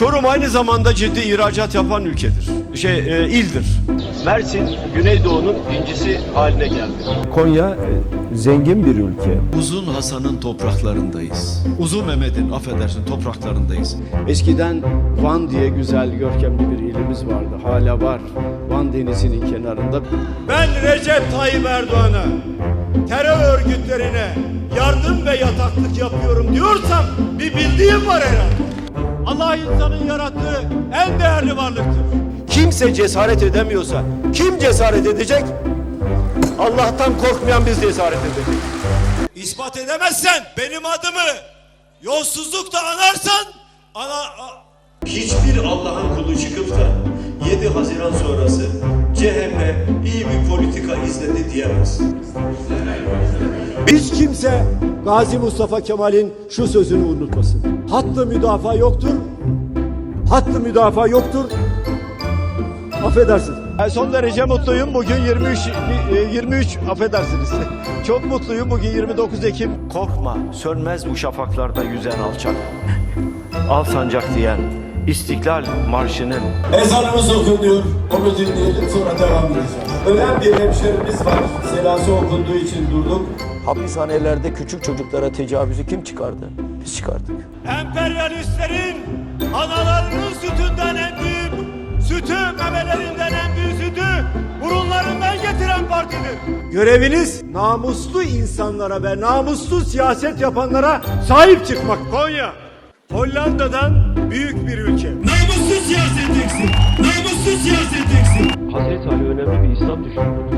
Çorum aynı zamanda ciddi ihracat yapan ülkedir. Şey, e, ildir. Mersin, Güneydoğu'nun incisi haline geldi. Konya e, zengin bir ülke. Uzun Hasan'ın topraklarındayız. Uzun Mehmet'in affedersin topraklarındayız. Eskiden Van diye güzel, görkemli bir ilimiz vardı. Hala var. Van denizinin kenarında. Ben Recep Tayyip Erdoğan'a terör örgütlerine yardım ve yataklık yapıyorum diyorsam bir bildiğim var herhalde. Allah insanın yarattığı en değerli varlıktır. Kimse cesaret edemiyorsa kim cesaret edecek? Allah'tan korkmayan biz cesaret edeceğiz. İspat edemezsen benim adımı yolsuzlukla anarsan ana a- Hiçbir Allah'ın kulu çıkıp da 7 Haziran sonrası CHP iyi bir politika izledi diyemez. Hiç kimse Gazi Mustafa Kemal'in şu sözünü unutmasın. Hattı müdafaa yoktur. Hattı müdafaa yoktur. Affedersin. Ben son derece mutluyum. Bugün 23 e, 23 affedersiniz. Çok mutluyum. Bugün 29 Ekim. Korkma, sönmez bu şafaklarda yüzen alçak. Al sancak diyen İstiklal Marşı'nın Ezanımız okunuyor. Onu dinleyelim sonra devam edeceğiz. Ölen bir hemşerimiz var. Selası okunduğu için durduk. Hapishanelerde küçük çocuklara tecavüzü kim çıkardı? Biz çıkardık. Emperyalistlerin analarının sütünden en büyük sütü, memelerinden en büyük sütü burunlarından getiren partidir. Göreviniz namuslu insanlara ve namuslu siyaset yapanlara sahip çıkmak. Konya, Hollanda'dan büyük bir ülke. Namussuz siyaset eksin. Namussuz siyaset eksin. Hazreti Ali önemli bir İslam düşmanıdır.